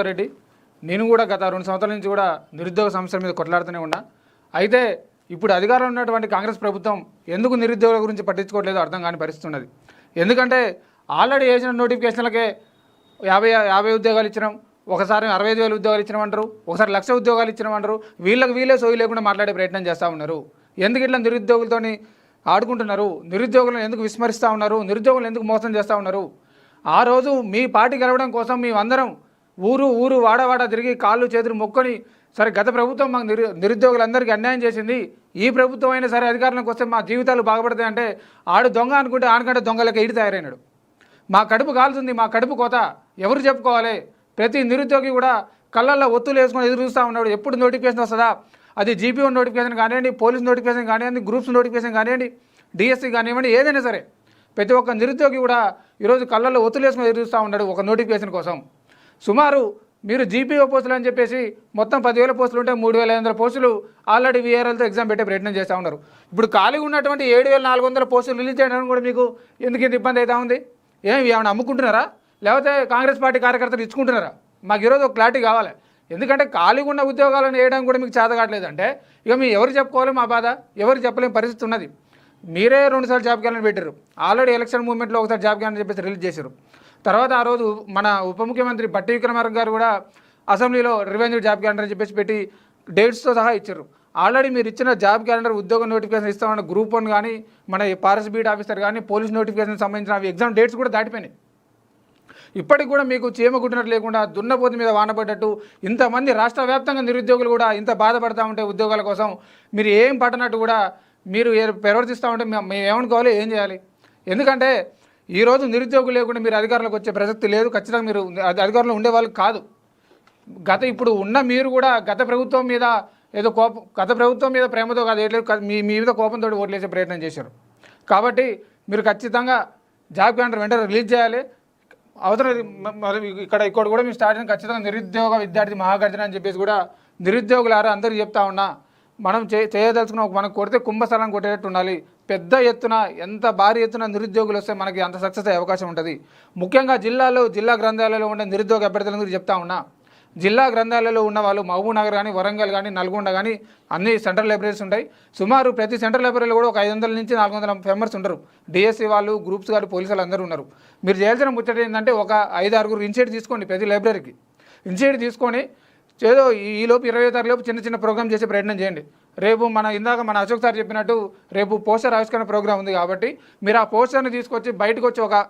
రెడ్డి. నేను కూడా గత రెండు సంవత్సరాల నుంచి కూడా నిరుద్యోగ సమస్యల మీద కొట్లాడుతూనే ఉన్నా. అయితే ఇప్పుడు అధికారంలో ఉన్నటువంటి కాంగ్రెస్ ప్రభుత్వం ఎందుకు నిరుద్యోగుల గురించి పట్టించుకోవట్లేదో అర్థం కాని పరిస్థితి ఉన్నది ఎందుకంటే ఆల్రెడీ వేసిన నోటిఫికేషన్లకే యాభై యాభై ఉద్యోగాలు ఇచ్చినాం ఒకసారి అరవై ఐదు వేల ఉద్యోగాలు ఇచ్చినామంటారు ఒకసారి లక్ష ఉద్యోగాలు ఇచ్చినామంటారు వీళ్ళకి వీళ్ళే సోయి లేకుండా మాట్లాడే ప్రయత్నం చేస్తూ ఉన్నారు. ఎందుకు ఇట్లా నిరుద్యోగులతోని ఆడుకుంటున్నారు? నిరుద్యోగులను ఎందుకు విస్మరిస్తూ ఉన్నారు? నిరుద్యోగులను ఎందుకు మోసం చేస్తూ ఉన్నారు? ఆ రోజు మీ పార్టీ గెలవడం కోసం మేమందరం ఊరు ఊరు వాడవాడ తిరిగి కాళ్ళు చేతులు మొక్కొని సరే గత ప్రభుత్వం మాకు నిరు నిరుద్యోగులందరికీ అన్యాయం చేసింది. ఈ ప్రభుత్వం అయినా సరే అధికారంలోకి వస్తే మా జీవితాలు బాగుపడతాయంటే ఆడు దొంగ అనుకుంటే ఆనకంటే దొంగలకి ఈడు తయారైనాడు. మా కడుపు కాలుతుంది మా కడుపు కోత. ఎవరు చెప్పుకోవాలి? ప్రతి నిరుద్యోగి కూడా కళ్ళల్లో ఒత్తులు వేసుకొని ఎదురు చూస్తూ ఉన్నాడు. ఎప్పుడు నోటిఫికేషన్ వస్తుందా? అది జీపీఓ నోటిఫికేషన్ కానివ్వండి పోలీస్ నోటిఫికేషన్ కానివ్వండి గ్రూప్స్ నోటిఫికేషన్ కానివ్వండి డిఎస్సి కానివ్వండి ఏదైనా సరే. ప్రతి ఒక్క నిరుద్యోగి కూడా ఈరోజు కళ్ళల్లో ఒత్తులు వేసుకొని ఎదురు చూస్తూ ఉన్నాడు ఒక నోటిఫికేషన్ కోసం. సుమారు మీరు జీపీఓ పోస్టులు అని చెప్పేసి మొత్తం పదివేల పోస్టులు ఉంటే మూడు వేల ఐదు వందల పోస్టులు ఆల్రెడీ వీఆర్ఎల్తో ఎగ్జామ్ పెట్టే ప్రయత్నం చేస్తూ ఉన్నారు. ఇప్పుడు ఖాళీగా ఉన్నటువంటి ఏడు వేల నాలుగు వందల పోస్టులు రిలీజ్ చేయడానికి కూడా మీకు ఎందుకు ఇంత ఇబ్బంది అవుతా ఉంది? ఏం ఏమైనా అమ్ముకుంటున్నారా? లేకపోతే కాంగ్రెస్ పార్టీ కార్యకర్తలు ఇచ్చుకుంటున్నారా? మాకు ఈరోజు ఒక క్లారిటీ కావాలి. ఎందుకంటే ఖాళీగా ఉన్న ఉద్యోగాలను వేయడానికి కూడా మీకు చేతగాట్లేదు అంటే ఇక మీ ఎవరు చెప్పుకోవాలి మా బాధ? ఎవరు చెప్పలేని పరిస్థితి ఉన్నది. మీరే రెండుసార్లు జాబ్ క్యాలెండర్ పెట్టారు ఆల్రెడీ ఎలక్షన్ మూమెంట్లో ఒకసారి జాబ్ క్యాలెండర్ చెప్పేసి రిలీజ్ చేశారు తర్వాత ఆ రోజు మన ఉప ముఖ్యమంత్రి బట్టి విక్రమార్క గారు కూడా అసెంబ్లీలో రివెన్యూ జాబ్ క్యాలెండర్ అని చెప్పేసి పెట్టి డేట్స్తో సహా ఇచ్చారు. ఆల్రెడీ మీరు ఇచ్చిన జాబ్ క్యాలెండర్ ఉద్యోగ నోటిఫికేషన్ ఇస్తామన్న గ్రూప్ వన్ కానీ మన పారస్ బీట్ ఆఫీసర్ కానీ పోలీస్ నోటిఫికేషన్ సంబంధించిన అవి ఎగ్జామ్ డేట్స్ కూడా దాటిపోయినాయి. ఇప్పటికి కూడా మీకు చీమ కుట్టినట్టు లేకుండా దున్నపోతు మీద వానపడ్డట్టు ఇంతమంది రాష్ట్ర వ్యాప్తంగా నిరుద్యోగులు కూడా ఇంత బాధపడతా ఉంటే ఉద్యోగాల కోసం మీరు ఏం పట్టనట్టు కూడా మీరు ఏ- ప్రవర్తిస్తూ ఉంటే మేము మేము ఏమనుకోవాలి ఏం చేయాలి? ఎందుకంటే ఈరోజు నిరుద్యోగులు లేకుండా మీరు అధికారంలోకి వచ్చే ప్రసక్తి లేదు. ఖచ్చితంగా మీరు అధి- అధికారంలో ఉండేవాళ్ళు కాదు. గత ఇప్పుడు ఉన్న మీరు కూడా గత ప్రభుత్వం మీద ఏదో కోపం గత ప్రభుత్వం మీద ప్రేమతో కాదు ఏట్లేదు మీ మీ మీద కోపంతో ఓట్లేసే ప్రయత్నం చేశారు. కాబట్టి మీరు ఖచ్చితంగా జాబ్ క్యాలెండర్ వెంటనే రిలీజ్ చేయాలి. అవసరం మరి ఇక్కడ ఇక్కడ కూడా మేము స్టార్ట్ ఖచ్చితంగా నిరుద్యోగ విద్యార్థి మహాగర్జన అని చెప్పేసి కూడా నిరుద్యోగులారా అందరూ చెప్తా ఉన్నా మనం చే చేయదలుచుకున్న ఒక మనం కొడితే కుంభస్థలం కొట్టేటట్టు ఉండాలి. పెద్ద ఎత్తున ఎంత భారీ ఎత్తున నిరుద్యోగులు వస్తే మనకి అంత సక్సెస్ అయ్యే అవకాశం ఉంటుంది. ముఖ్యంగా జిల్లాలో జిల్లా గ్రంథాలయాల్లో ఉండే నిరుద్యోగ అభ్యర్థుల గురించి చెప్తా ఉన్నా. జిల్లా గ్రంథాలయాల్లో ఉన్న వాళ్ళు మహబూబ్ నగర్ కానీ వరంగల్ కానీ నల్గొండ కానీ అన్ని సెంట్రల్ లైబ్రరీస్ ఉంటాయి. సుమారు ప్రతి సెంట్రల్ లైబ్రరీలో కూడా ఒక ఐదు వందల నుంచి నాలుగు వందల మెంబర్స్ ఉంటారు డిఎస్సీ వాళ్ళు గ్రూప్స్ గారు పోలీసు వాళ్ళు అందరూ ఉన్నారు. మీరు చేయాల్సిన ముచ్చట ఏంటంటే ఒక ఐదు ఆరుగురు ఇన్షియేట్ తీసుకోండి ప్రతి లైబ్రరీకి. ఇన్షియేట్ తీసుకొని ఏదో ఈ- లోపు ఇరవై తారీఖు లోపు చిన్న చిన్న ప్రోగ్రామ్ చేసే ప్రయత్నం చేయండి. రేపు మన ఇందాక మన అశోక్ సార్ చెప్పినట్టు రేపు పోస్టర్ ఆవిష్కరణ ప్రోగ్రామ్ ఉంది కాబట్టి మీరు ఆ పోస్టర్ని తీసుకొచ్చి బయటకు వచ్చి ఒక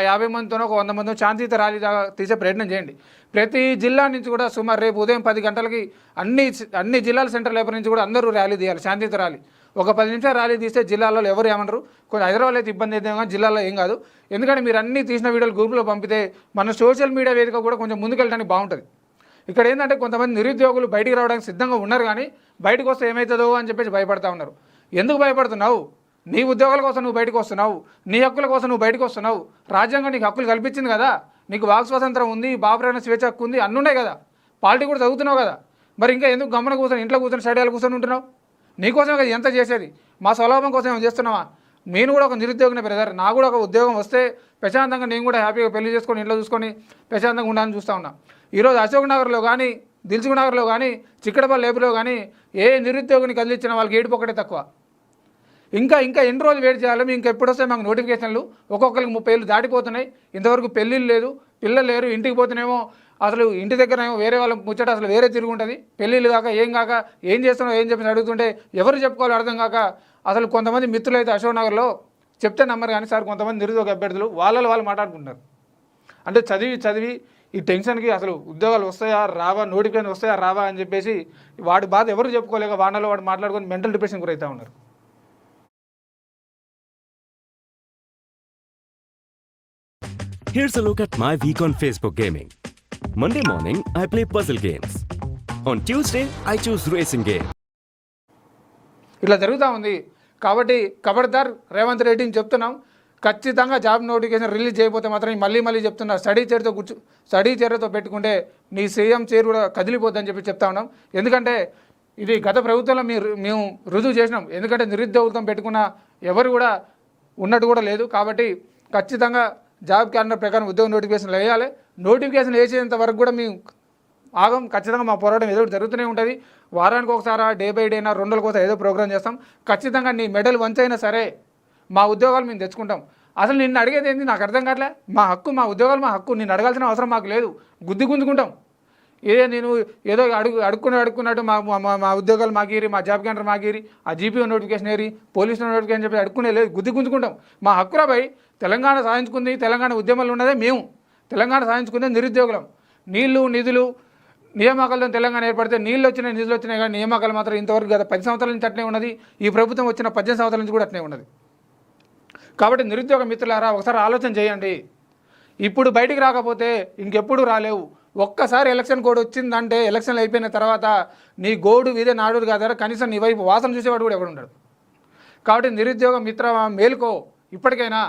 యాభై మందితోనో ఒక వంద మందితో శాంతియుత ర్యాలీ తీసే ప్రయత్నం చేయండి. ప్రతి జిల్లా నుంచి కూడా సుమారు రేపు ఉదయం పది గంటలకి అన్ని అన్ని జిల్లాల సెంటర్ లేబర్ నుంచి కూడా అందరూ ర్యాలీ తీయాలి శాంతియుత ర్యాలీ. ఒక పది నిమిషాలు ర్యాలీ తీస్తే జిల్లాలో ఎవరు ఏమనరు. కొంచెం హైదరాబాద్ అయితే ఇబ్బంది అయితే కానీ జిల్లాలో ఏం కాదు. ఎందుకంటే మీరు అన్ని తీసిన వీడియోలు గ్రూప్లో పంపితే మన సోషల్ మీడియా వేదిక కూడా కొంచెం ముందుకెళ్ళడానికి బాగుంటుంది. ఇక్కడ ఏంటంటే కొంతమంది నిరుద్యోగులు బయటికి రావడానికి సిద్ధంగా ఉన్నారు కానీ బయటకు వస్తే ఏమవుతుందో అని చెప్పేసి భయపడతా ఉన్నారు. ఎందుకు భయపడుతున్నావు? నీ ఉద్యోగాల కోసం నువ్వు బయటకు వస్తున్నావు. నీ హక్కుల కోసం నువ్వు బయటకు వస్తున్నావు. రాజ్యాంగం నీకు హక్కులు కల్పించింది కదా. నీకు వాక్ స్వాతంత్రం ఉంది బాబురైన స్వేచ్ఛ హక్కు ఉంది అన్నున్నాయి కదా. పార్టీ కూడా చదువుతున్నావు కదా. మరి ఇంకా ఎందుకు గమ్మన కూర్చొని ఇంట్లో కూర్చొని స్టడీలు కూర్చొని ఉంటున్నావు? నీకోసం కదా ఎంత చేసేది. మా స్వలాభం కోసం ఏమైనా చేస్తున్నావా? నేను కూడా ఒక నిరుద్యోగిని బ్రదర్. నా కూడా ఒక ఉద్యోగం వస్తే ప్రశాంతంగా నేను కూడా హ్యాపీగా పెళ్ళి చేసుకొని ఇంట్లో చూసుకొని ప్రశాంతంగా ఉండాలని చూస్తూ ఉన్నా. ఈరోజు అశోక్ నగర్లో కానీ దిల్సుఖ్ నగర్లో కానీ చిక్కడపల్లి లేబులో కానీ ఏ నిరుద్యోగిని కదిలిచ్చిన వాళ్ళకి ఏడుపు తక్కువ. ఇంకా ఇంకా ఎన్ని రోజులు వెయిట్ చేయాలి? మీకు ఎప్పుడు వస్తాయి? మాకు నోటిఫికేషన్లు ఒక్కొక్కరికి ముప్పై ఏళ్ళు దాటిపోతున్నాయి. ఇంతవరకు పెళ్ళిళ్ళు లేదు పిల్లలు లేరు ఇంటికి పోతేనేమో అసలు ఇంటి దగ్గరేమో వేరే వాళ్ళ ముచ్చట అసలు వేరే తిరుగుంటుంది పెళ్ళిళ్ళు కాక ఏం కాక ఏం చేస్తున్నావు ఏం చెప్పి అడుగుతుంటే ఎవరు చెప్పుకోవాలో అర్థం కాక అసలు కొంతమంది మిత్రులు అయితే అశోక్ నగర్లో చెప్తే నమ్మరు కానీ సార్ కొంతమంది నిరుద్యోగ అభ్యర్థులు వాళ్ళలో వాళ్ళు మాట్లాడుకుంటారు అంటే చదివి చదివి ఈ టెన్షన్కి అసలు ఉద్యోగాలు వస్తాయా? రావా? నోటిఫికేషన్ వస్తాయా? రావా? అని చెప్పేసి వాడి బాధ ఎవరు చెప్పుకోలేక వాడిలో వాడు మాట్లాడుకొని మెంటల్ డిప్రెషన్ గురవుతూ ఉన్నారు. Here's a look at my week on Facebook gaming. Monday morning, I play puzzle games. On Tuesday, I choose racing game. ఇట్లా జరుగుతూ ఉంది. కాబట్టి ఖబర్దార్ రేవంత్ రెడ్డిని చెప్తున్నాం. ఖచ్చితంగా జాబ్ నోటిఫికేషన్ రిలీజ్ చేయకపోతే మాత్రం మళ్ళీ మళ్ళీ చెప్తున్నా స్టడీ చైర్తో కూర్చు స్టడీ చైర్తో పెట్టుకుంటే నీ సీఎం చైర్ కూడా కదిలిపోద్దని చెప్పి చెప్తా ఉన్నాం. ఎందుకంటే ఇది గత ప్రభుత్వంలో మీరు మేము రుజువు చేసినాం. ఎందుకంటే నిరుద్యోగులతో పెట్టుకున్న ఎవరు కూడా ఉన్నట్టు కూడా లేదు. కాబట్టి ఖచ్చితంగా జాబ్ క్యాలెండర్ ప్రకారం ఉద్యోగ నోటిఫికేషన్లు వేయాలి. నోటిఫికేషన్ వేసేంత వరకు కూడా మేము ఆగం ఖచ్చితంగా మా పోరాటం ఏదో జరుగుతూనే ఉంటుంది. వారానికి ఒకసారి డే బై డేనా రెండు రోజుల కోసం ఏదో ప్రోగ్రామ్ చేస్తాం. ఖచ్చితంగా నీ మెడల్ వంచైనా సరే మా ఉద్యోగాలు మేము తెచ్చుకుంటాం. అసలు నిన్ను అడిగేది ఏంది? నాకు అర్థం కావట్లే. మా హక్కు మా ఉద్యోగాలు మా హక్కు. నిన్ను అడగాల్సిన అవసరం మాకు లేదు. గుద్ది గుంజుకుంటాం. ఏ నేను ఏదో అడుగు అడుక్కుని అడుక్కున్నట్టు మా మా- ఉద్యోగాలు మాకీరి మా జాబ్ క్యాంటర్ మాకీరి ఆ జీపీఓ నోటిఫికేషన్ ఏరి పోలీస్ నోటిఫికేషన్ చెప్పి అడుక్కునే లేదు. గుద్ది గుంజుకుంటాం. మా హక్కులపై తెలంగాణ సాధించుకుంది తెలంగాణ ఉద్యమాలు ఉన్నదే మేము. తెలంగాణ సాధించుకుందే నిరుద్యోగులం. నీళ్ళు నిధులు నియామకాలతో తెలంగాణ ఏర్పడితే నీళ్ళు వచ్చినాయి నిధులు వచ్చినాయి కానీ నియామకాలు మాత్రం ఇంతవరకు గత పది సంవత్సరాల నుంచి అట్నే ఉన్నది. ఈ ప్రభుత్వం వచ్చిన పద్దెనిమిది సంవత్సరాల నుంచి కూడా అట్నే ఉన్నది. కాబట్టి నిరుద్యోగ మిత్రులారా ఒకసారి ఆలోచన చేయండి. ఇప్పుడు బయటికి రాకపోతే ఇంకెప్పుడు రాలేవు. ఒక్కసారి ఎలక్షన్ కోడ్ వచ్చిందంటే ఎలక్షన్లు అయిపోయిన తర్వాత నీ గోడు వీదే నాడు కాదా కనీసం నీ వైపు వాసన చూసేవాడు కూడా ఎవడుండడు. కాబట్టి నిరుద్యోగ మిత్ర మేలుకో ఇప్పటికైనా.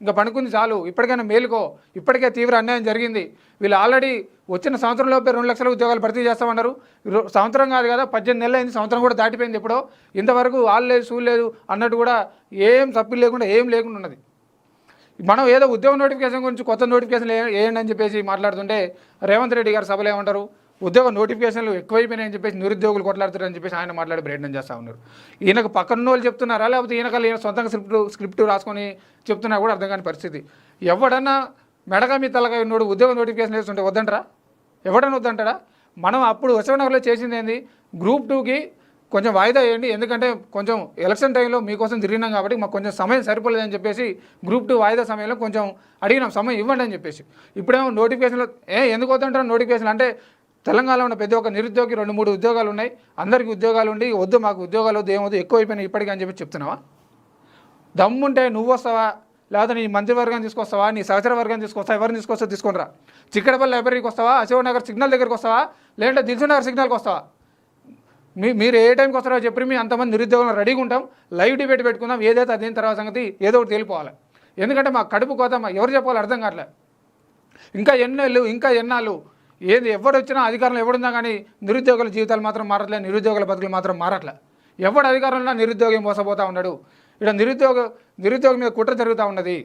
ఇంకా పనుకుంది చాలు ఇప్పటికైనా మేలుకో ఇప్పటికే తీవ్ర అన్యాయం జరిగింది. వీళ్ళు ఆల్రెడీ వచ్చిన సంవత్సరంలోపే రెండు లక్షల ఉద్యోగాలు భర్తీ చేస్తామన్నారు. సంవత్సరం కాదు కదా పద్దెనిమిది నెలలు అయింది సంవత్సరం కూడా దాటిపోయింది ఎప్పుడో. ఇంతవరకు వాళ్ళు లేదు సూలు లేదు అన్నట్టు కూడా ఏం తప్పులు లేకుండా ఏం లేకుండా ఉన్నది. మనం ఏదో ఉద్యోగ నోటిఫికేషన్ గురించి కొత్త నోటిఫికేషన్లు ఏ- వేయండి అని చెప్పేసి మాట్లాడుతుంటే రేవంత్ రెడ్డి గారు సభలో ఏమంటారు? ఉద్యోగ నోటిఫికేషన్లు ఎక్కువైపోయినాయని చెప్పేసి నిరుద్యోగులు కొట్లాడుతారని చెప్పేసి ఆయన మాట్లాడి ప్రయత్నం చేస్తూ ఉన్నారు. ఈయనకు పక్కన వాళ్ళు చెప్తున్నారా? లేకపోతే ఈయనకల్ ఈయన సొంతంగా స్క్రిప్ట్ స్క్రిప్ట్ రాసుకొని చెప్తున్నా కూడా అర్థం కాని పరిస్థితి. ఎవడన్నా మెడగా మీ తలగా నోడు ఉద్యోగ నోటిఫికేషన్ వేస్తుంటే వద్దంటారా? ఎవడని వద్దంటారా మనం అప్పుడు హుసవనగర్లో చేసింది ఏంది? గ్రూప్ టూకి కొంచెం వాయిదా వేయండి. ఎందుకంటే కొంచెం ఎలక్షన్ టైంలో మీకోసం తిరిగినాం కాబట్టి మాకు కొంచెం సమయం సరిపోలేదని చెప్పేసి గ్రూప్ టూ వాయిదా సమయంలో కొంచెం అడిగినాం. సమయం ఇవ్వండి అని చెప్పేసి. ఇప్పుడేమో నోటిఫికేషన్లో ఏ ఎందుకు వద్దంటారు నోటిఫికేషన్ అంటే తెలంగాణలో ఉన్న ప్రతి ఒక్క నిరుద్యోగి రెండు మూడు ఉద్యోగాలు ఉన్నాయి. అందరికీ ఉద్యోగాలు ఉండి వద్దు మాకు ఉద్యోగాలు వద్దు ఏమొద్దు ఎక్కువైపోయినాయి ఇప్పటికీ అని చెప్పి చెప్తున్నావా? దమ్ముంటే నువ్వు వస్తావా లేకపోతే నీ మంత్రివర్గాన్ని తీసుకొస్తావా? నీ సహచర వర్గాన్ని తీసుకొస్తావా? ఎవరిని తీసుకొస్తా తీసుకొనిరా? చిక్కడపల్లి లైబ్రరీకి వస్తావా? అశోక్ నగర్ సిగ్నల్ దగ్గరికి వస్తావా? లేదంటే దిల్సు నగర్ సిగ్నల్కి వస్తావా? మీ మీరు ఏ టైంకి వస్తారో చెప్పి మీ అంతమంది నిరుద్యోగులు రెడీగా ఉంటాం. లైవ్ డిబేట్ పెట్టుకుందాం. ఏదైతే అదేం తర్వాత సంగతి ఏదో ఒకటి తేలిపోవాలి. ఎందుకంటే మా కడుపు కోత మా ఎవరు చెప్పాలో అర్థం కావట్లే. ఇంకా ఎన్నేళ్ళు ఇంకా ఎన్నాళ్ళు? ఏది ఎవడు వచ్చినా అధికారంలో ఎవడున్నా కానీ నిరుద్యోగుల జీవితాలు మాత్రం మారట్లే. నిరుద్యోగుల బతుకులు మాత్రం మారట్లే. ఎవడు అధికారంలో నిరుద్యోగం మోసపోతూ ఉన్నాడు. ఇక్కడ నిరుద్యోగ నిరుద్యోగం మీద కుట్ర జరుగుతూ ఉన్నది.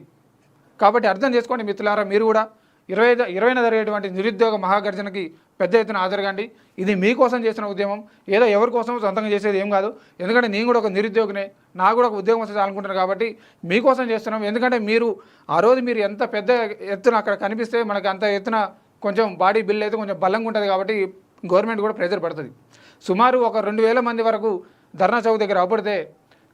కాబట్టి అర్థం చేసుకోండి మిత్రులారా మీరు కూడా ఇరవై ఇరవైన జరిగేటువంటి నిరుద్యోగ మహాగర్జనకి పెద్ద ఎత్తున హాజరుగాండి. ఇది మీకోసం చేసిన ఉద్యమం. ఏదో ఎవరి కోసం సొంతంగా చేసేది ఏం కాదు. ఎందుకంటే నేను కూడా ఒక నిరుద్యోగినే నాకు కూడా ఒక ఉద్యోగం వస్తుంది అనుకుంటున్నాను కాబట్టి మీకోసం చేస్తున్నాం. ఎందుకంటే మీరు ఆ రోజు మీరు ఎంత పెద్ద ఎత్తున అక్కడ కనిపిస్తే మనకు అంత ఎత్తున కొంచెం బాడీ బిల్ అయితే కొంచెం బలంగా ఉంటుంది కాబట్టి గవర్నమెంట్ కూడా ప్రెజర్ పడుతుంది. సుమారు ఒక రెండు వేల మంది వరకు ధర్నా చౌక్ దగ్గర అవపడితే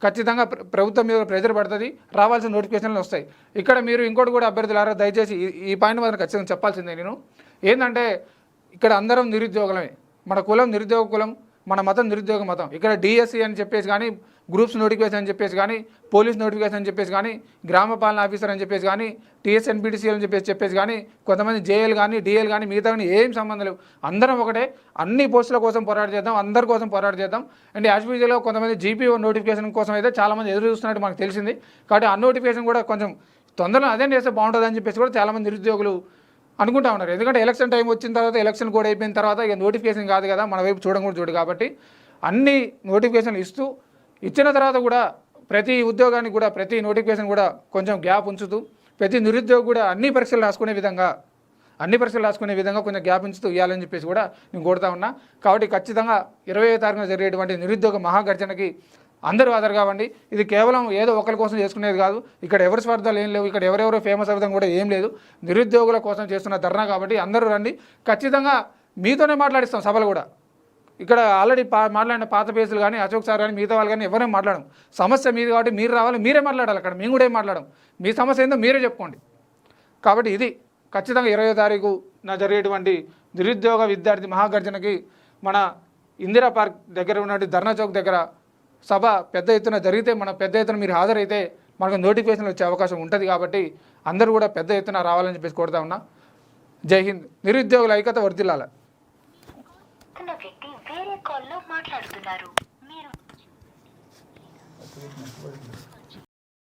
ఖచ్చితంగా ప్రభుత్వం మీద ప్రెజర్ పడుతుంది రావాల్సిన నోటిఫికేషన్లు వస్తాయి. ఇక్కడ మీరు ఇంకోటి కూడా అభ్యర్థులారా దయచేసి ఈ- ఈ పాయింట్ మాత్రం ఖచ్చితంగా చెప్పాల్సిందే నేను. ఏంటంటే ఇక్కడ అందరం నిరుద్యోగులమే. మన కులం నిరుద్యోగ కులం మన మతం నిరుద్యోగ మతం. ఇక్కడ డిఎస్సి అని చెప్పేసి కానీ గ్రూప్స్ నోటిఫికేషన్ అని చెప్పేసి కానీ పోలీస్ నోటిఫికేషన్ అని చెప్పేసి కానీ గ్రామ పాలన ఆఫీసర్ అని చెప్పేసి కానీ టీఎస్ఎన్బిటిసిఎల్ అని చెప్పేసి చెప్పేసి కానీ కొంతమంది జేఎల్ కానీ డిఎల్ కానీ మిగతా కానీ ఏం సంబంధం లేవు. అందరం ఒకటే అన్ని పోస్టుల కోసం పోరాటం చేద్దాం అందరి కోసం పోరాటం చేద్దాం. అండ్ యాజ్బీజీలో కొంతమంది జీపీఓ నోటిఫికేషన్ కోసం అయితే చాలామంది ఎదురు చూస్తున్నట్టు మనకు తెలిసింది. కాబట్టి ఆ నోటిఫికేషన్ కూడా కొంచెం తొందరలో అదే చేస్తే బాగుంటుంది అని చెప్పేసి కూడా చాలామంది నిరుద్యోగులు అనుకుంటా ఉన్నారు. ఎందుకంటే ఎలక్షన్ టైం వచ్చిన తర్వాత ఎలక్షన్ కూడా అయిపోయిన తర్వాత ఇక నోటిఫికేషన్ కాదు కదా మన వైపు చూడడం కూడా చూడు కాబట్టి అన్ని నోటిఫికేషన్లు ఇస్తూ ఇచ్చిన తర్వాత కూడా ప్రతి ఉద్యోగానికి కూడా ప్రతి నోటిఫికేషన్ కూడా కొంచెం గ్యాప్ ఉంచుతూ ప్రతి నిరుద్యోగి కూడా అన్ని పరీక్షలు రాసుకునే విధంగా అన్ని పరీక్షలు రాసుకునే విధంగా కొంచెం గ్యాప్ ఉంచుతూ ఇవ్వాలని చెప్పేసి కూడా నేను కోరుతా ఉన్నా. కాబట్టి ఖచ్చితంగా ఇరవై తారీఖున జరిగేటువంటి నిరుద్యోగ మహాగర్జనకి అందరూ హాజరు కావండి. ఇది కేవలం ఏదో ఒకరి కోసం చేసుకునేది కాదు. ఇక్కడ ఎవరి స్వార్థాలు ఏం లేవు. ఇక్కడ ఎవరెవరు ఫేమస్ అవ్వడం కూడా ఏం లేదు. నిరుద్యోగుల కోసం చేస్తున్న ధర్నా కాబట్టి అందరూ రండి. ఖచ్చితంగా మీతోనే మాట్లాడిస్తాం సభలు కూడా. ఇక్కడ ఆల్రెడీ పా మాట్లాడిన పాత పేసులు కానీ అశోక్ సార్ కానీ మిగతా వాళ్ళు కానీ ఎవరేం మాట్లాడడం. సమస్య మీది కాబట్టి మీరు రావాలి మీరే మాట్లాడాలి అక్కడ. మేము కూడా ఏం మాట్లాడడం మీ సమస్య ఏందో మీరే చెప్పుకోండి. కాబట్టి ఇది ఖచ్చితంగా ఇరవై తారీఖు నా జరిగేటువంటి నిరుద్యోగ విద్యార్థి మహాగర్జనకి మన ఇందిరా పార్క్ దగ్గర ఉన్నటువంటి ధర్నా చౌక్ దగ్గర సభ పెద్ద ఎత్తున జరిగితే మన పెద్ద ఎత్తున మీరు హాజరైతే మనకు నోటిఫికేషన్ వచ్చే అవకాశం ఉంటుంది కాబట్టి అందరూ కూడా పెద్ద ఎత్తున రావాలని చెప్పేసి కోరుతా ఉన్నా. జై హింద్. నిరుద్యోగుల ఐక్యత వర్దిల్లాల వేరే మీరు